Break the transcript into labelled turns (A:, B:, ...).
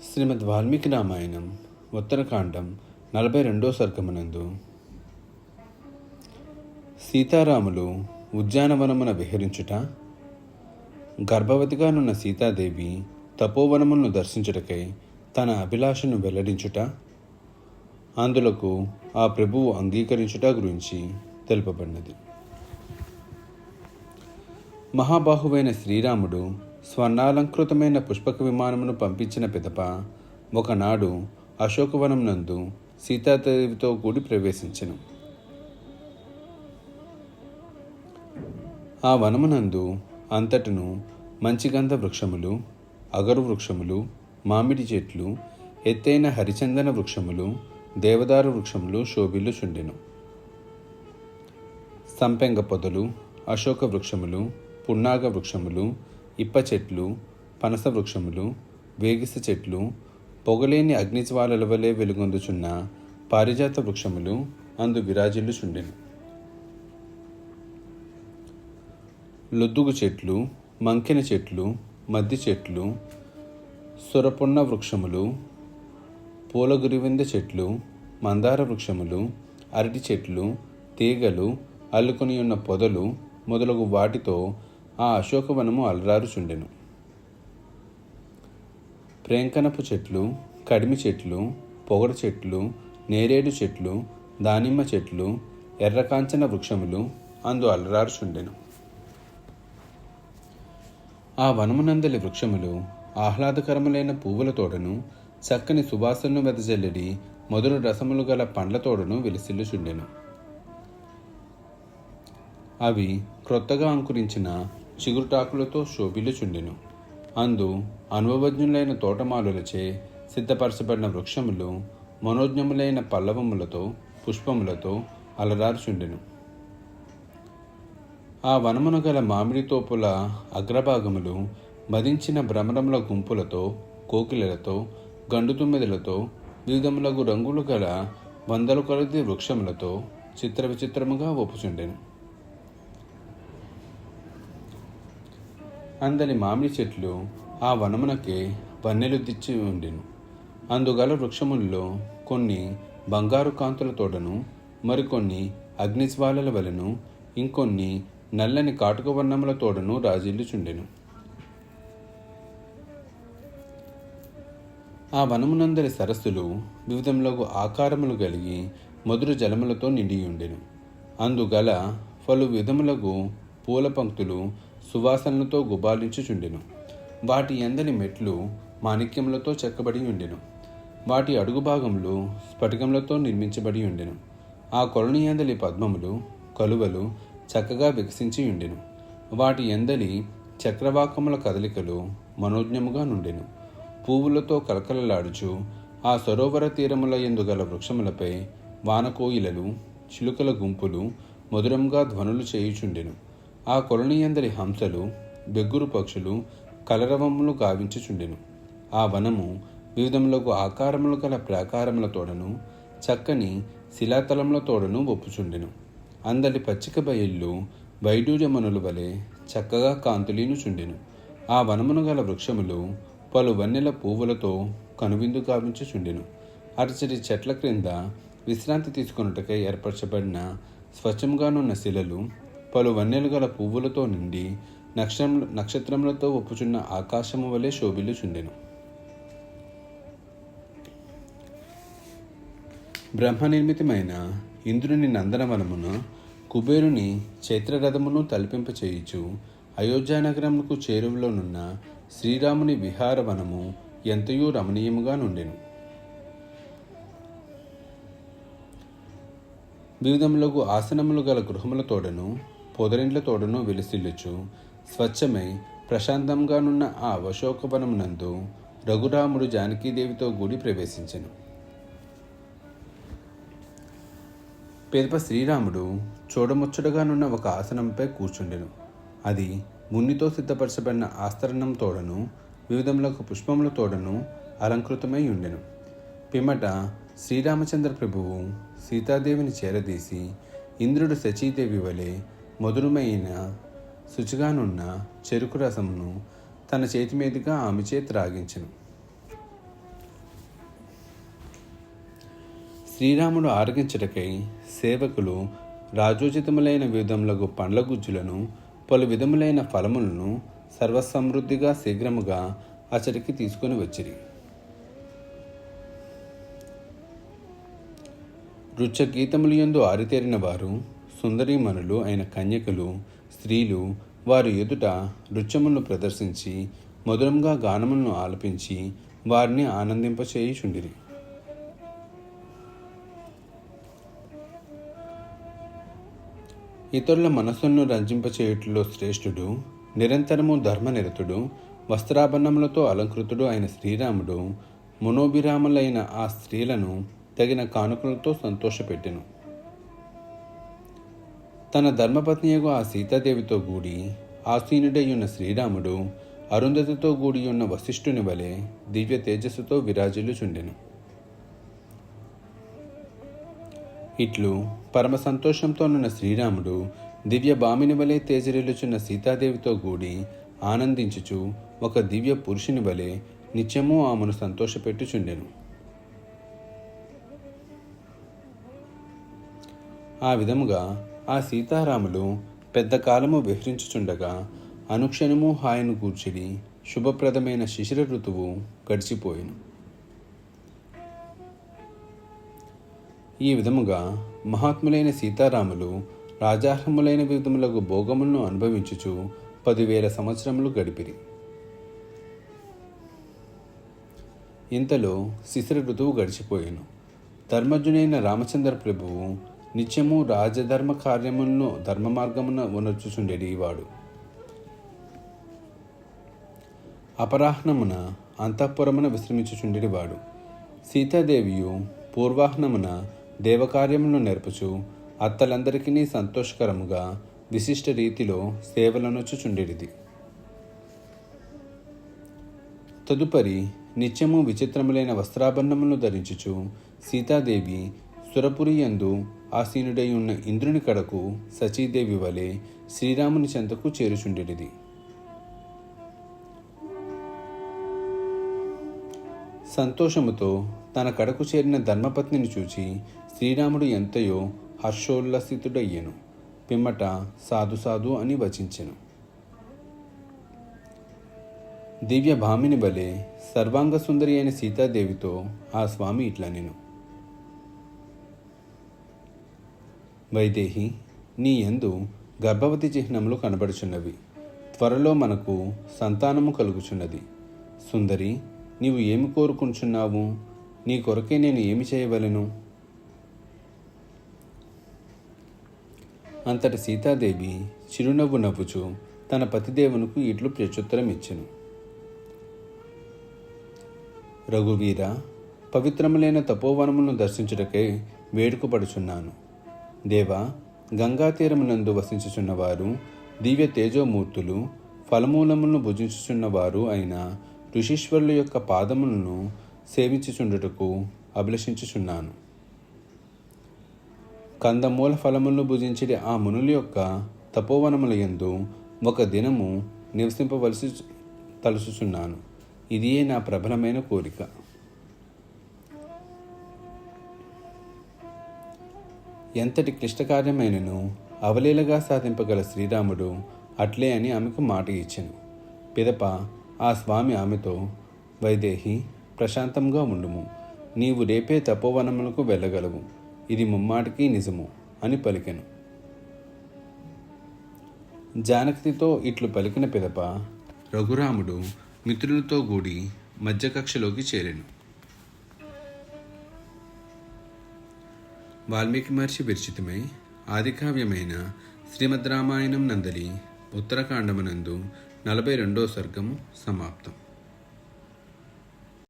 A: శ్రీమద్ వాల్మీకి రామాయణం ఉత్తరకాండం నలభై రెండో సర్గమనందు. సీతారాములు ఉద్యానవనమున విహరించుట గర్భవతిగానున్న సీతాదేవి తపోవనములను దర్శించుటకై తన అభిలాషను వెల్లడించుట అందులకు ఆ ప్రభువు అంగీకరించుట గురించి తెలుపబడినది. మహాబాహువైన శ్రీరాముడు స్వర్ణాలంకృతమైన పుష్పక విమానమును పంపించిన పిదప ఒకనాడు అశోకవనం నందు సీతాదేవితో కూడి ప్రవేశించెను. ఆ వనమునందు అంతటను మంచిగంధ వృక్షములు అగరు వృక్షములు మామిడి చెట్లు ఎత్తైన హరిచందన వృక్షములు దేవదారు వృక్షములు శోభిల్లుచుండెను. సంపెంగ పొదలు అశోక వృక్షములు పున్నాగ వృక్షములు ఇప్ప చెట్లు పనస వృక్షములు వేగిస చెట్లు పొగలేని అగ్నిజ్వాలల వలె వెలుగొందుచున్న పారిజాత వృక్షములు అందు విరాజిల్లుచుండెను. లొద్దుగు చెట్లు మంకెన చెట్లు మద్ది చెట్లు సురపున్న వృక్షములు పూలగురివింద చెట్లు మందార వృక్షములు అరటి చెట్లు తీగలు అల్లుకొని ఉన్న పొదలు మొదలగు వాటితో ఆ అశోకవనము అలరారుచుండెను. ప్రేంకనపు చెట్లు కడిమి చెట్లు పొగడ చెట్లు నేరేడు చెట్లు దానిమ్మ చెట్లు ఎర్రకాంచన వృక్షములు అందు అలరారుచుండెను. ఆ వనమునందలి వృక్షములు ఆహ్లాదకరములైన పువ్వుల తోడను చక్కని సువాసనను వెదజల్లిడి మధుర రసములు గల పండ్ల తోడను విలసిల్లుచుండెను. అవి క్రొత్తగా అంకురించిన చిగురుటాకులతో శోభిల్లుచుండెను అందు అనుభవజ్ఞులైన తోటమాలులచే సిద్ధపరచబడిన వృక్షములు మనోజ్ఞములైన పల్లవములతో పుష్పములతో అలరారుచుండెను. ఆ వనమున గల మామిడి తోపుల అగ్రభాగములు మదించిన భ్రమరముల గుంపులతో కోకిలలతో గండు వివిధములకు వివిధములగు రంగులు గల వందల కొలది వృక్షములతో చిత్ర విచిత్రముగా ఒప్పుచుండెను. అందరి మామిడి చెట్లు ఆ వనమునకే పన్నెలు దిచ్చి ఉండెను. అందుగల వృక్షముల్లో కొన్ని బంగారు కాంతుల తోడను మరికొన్ని అగ్నిజ్వాలల వలెను ఇంకొన్ని నల్లని కాటుక వర్ణముల తోడను రాజిల్లుచుండెను. ఆ వనమునందరి సరస్సులు వివిధములకు ఆకారములు కలిగి మధుర జలములతో నిండియుండెను. అందుగల పలు విధములకు పూల పంక్తులు సువాసనలతో గుబాలించుచుండెను. వాటి ఎందని మెట్లు మాణిక్యములతో చెక్కబడి ఉండెను. వాటి అడుగు భాగములు స్ఫటికములతో నిర్మించబడి ఉండెను. ఆ కొలని ఎందలి పద్మములు కలువలు చక్కగా వికసించి ఉండెను. వాటి ఎందలి చక్రవాకముల కదలికలు మనోజ్ఞముగా నుండెను. పువ్వులతో కలకలలాడుచు ఆ సరోవర తీరముల ఎందుగల వృక్షములపై వానకోయిలలు చిలుకల గుంపులు మధురంగా ధ్వనులు చేయుచుండెను. ఆ కొలనియందరి హంసలు బెగ్గురు పక్షులు కలరవములు గావించుచుండెను. ఆ వనము వివిధములకు ఆకారములు గల ప్రాకారముల తోడను చక్కని శిలాతలముల తోడను ఒప్పుచుండెను. అందరి పచ్చిక బయళ్ళు వైడూర్యమనుల వలె చక్కగా కాంతులీనుచుండెను. ఆ వనమును గల వృక్షములు పలు వన్నెల పువ్వులతో కనువిందు గావించుచుండెను. అరచటి చెట్ల క్రింద విశ్రాంతి తీసుకొనుటకై ఏర్పరచబడిన స్వచ్ఛంగానున్న శిలలు పలు వన్నెలు గల పువ్వులతో నిండి నక్షత్రం నక్షత్రములతో ఒప్పుచున్న ఆకాశము వలె శోభిల్లుచుండెను. బ్రహ్మ నిర్మితమైన ఇంద్రుని నందనవనమున కుబేరుని చైత్రరథమును తలపింపచేయుచు అయోధ్యానగరముకు చేరువలోనున్న శ్రీరాముని విహారవనము ఎంతయో రమణీయముగా నుండెను. వివిధములకు ఆసనములు గల గృహముల తోడను పొదరిండ్ల తోడను వెలిసిల్లుచు. స్వచ్ఛమై ప్రశాంతంగానున్న ఆ అశోకవనమునందు రఘురాముడు జానకీదేవితో కూడి ప్రవేశించెను. పేదప శ్రీరాముడు చూడముచ్చటగానున్న ఒక ఆసనంపై కూర్చుండెను. అది మున్నితో సిద్ధపరచబడిన ఆస్తరణం తోడను వివిధములకు పుష్పముల తోడను అలంకృతమై ఉండెను. పిమ్మట శ్రీరామచంద్ర ప్రభువు సీతాదేవిని చేరదీసి ఇంద్రుడు శచీదేవి వలె మధురమైన శుచిగానున్న చెరుకు రసమును తన చేతి మీదుగా ఆమె చేతి రాగించను. శ్రీరాముడు ఆరగించటకై సేవకులు రాజోచితములైన విధములకు పండ్ల గుజ్జులను పలు విధములైన ఫలములను సర్వసమృద్ధిగా శీఘ్రముగా అచడికి తీసుకొని వచ్చిరి. నృత్య గీతములు ఎందు ఆరితేరిన వారు సుందరీమణులు అయిన కన్యకులు స్త్రీలు వారి ఎదుట నృత్యములను ప్రదర్శించి మధురంగా గానములను ఆలపించి వారిని ఆనందింపచేయుచుండిరి. ఇతరుల మనస్సులను రంజింపచేయుటలో శ్రేష్ఠుడు నిరంతరము ధర్మనిరతుడు వస్త్రాభరణములతో అలంకృతుడు అయిన శ్రీరాముడు మనోభిరాములైన ఆ స్త్రీలను తగిన కానుకలతో సంతోషపెట్టెను. తన ధర్మపత్నియకు ఆ సీతాదేవితో కూడి ఆసీనుడయ్యున్న ఉన్న శ్రీరాముడు అరుంధతితో కూడి ఉన్న వశిష్ఠుని వలె దివ్య తేజస్సుతో విరాజిల్లుచుండెను. ఇట్లు పరమ సంతోషంతోనున్న శ్రీరాముడు దివ్య బామిని వలె తేజరిల్లుచున్న సీతాదేవితో కూడి ఆనందించుచు ఒక దివ్య పురుషుని వలె నిత్యము ఆమెను సంతోషపెట్టుచుండెను. ఆ విధముగా ఆ సీతారాములు పెద్ద కాలము విహరించుచుండగా అనుక్షణము హాయను కూర్చిడి శుభప్రదమైన శిశిర ఋతువు గడిచిపోయిను. ఈ విధముగా మహాత్ములైన సీతారాములు రాజార్హములైన విధములకు భోగములను అనుభవించుచు పదివేల సంవత్సరములు గడిపిరి. ఇంతలో శిశిర ఋతువు గడిచిపోయాను. ధర్మజునైన రామచంద్ర ప్రభువు నిత్యము రాజధర్మ కార్యములను ధర్మ మార్గమున ఉనర్చుచుండేది వాడు. అపరాహ్నమున అంతఃపురమున విశ్రమించుచుండేది వాడు. సీతాదేవియు పూర్వాహ్నమున దేవకార్యములను నేర్పుచు అత్తలందరికీ సంతోషకరముగా విశిష్ట రీతిలో సేవలనొచ్చుచుండేది తదుపరి నిత్యము విచిత్రములైన వస్త్రాభరణములను ధరించుచు సీతాదేవి సురపురి యందు ఆసీనుడై ఉన్న ఇంద్రుని కడకు సచీదేవి వలె శ్రీరాముని చెంతకు చేరుచుండేది సంతోషముతో తన కడకు చేరిన ధర్మపత్నిని చూచి శ్రీరాముడు ఎంతయో హర్షోల్లసితుడయ్యెను. పిమ్మట సాధు సాధు అని వచించెను. దివ్య భామిని బలే సర్వాంగ సుందరి అయిన సీతాదేవితో ఆ స్వామి ఇట్లా నేను వైదేహి నీ యందు గర్భవతి చిహ్నములు కనబడుచున్నవి. త్వరలో మనకు సంతానము కలుగుచున్నది. సుందరి నీవు ఏమి కోరుకుంటున్నావు? నీ కొరకే నేను ఏమి చేయవలను? అంతటి సీతాదేవి చిరునవ్వు నవ్వుచు తన పతిదేవునకు ఇట్లు ప్రత్యుత్తరం ఇచ్చెను రఘువీర పవిత్రములైన తపోవనమును దర్శించుటకే వేడుకపడుచున్నాను. దేవా గంగాతీరమునందు వసించుచున్నవారు దివ్య తేజోమూర్తులు ఫలమూలములను భుజించుచున్నవారు అయిన ఋషీశ్వరుల యొక్క పాదములను సేవించుచుండుటకు అభిలషించుచున్నాను. కందమూల ఫలములను భుజించడి ఆ మునుల యొక్క తపోవనముల యందు ఒక దినము నివసింపవలసి తలుచుచున్నాను. ఇదియే నా ప్రబలమైన కోరిక. ఎంతటి క్లిష్టకార్యమైనను అవలీలగా సాధింపగల శ్రీరాముడు అట్లే అని ఆమెకు మాట ఇచ్చెను. పిదప ఆ స్వామి ఆమెతో వైదేహి ప్రశాంతంగా ఉండుము. నీవు రేపే తపోవనములకు వెళ్ళగలవు. ఇది ముమ్మాటికి నిజము అని పలికెను. జానకితో ఇట్లు పలికిన పిదప రఘురాముడు మిత్రులతో కూడి మధ్యకక్షలోకి చేరాను. వాల్మీకి మహర్షి విరచితమై ఆదికావ్యమైన శ్రీమద్ రామాయణం నందలి ఉత్తరకాండమునందు నలభై రెండో సర్గము సమాప్తం.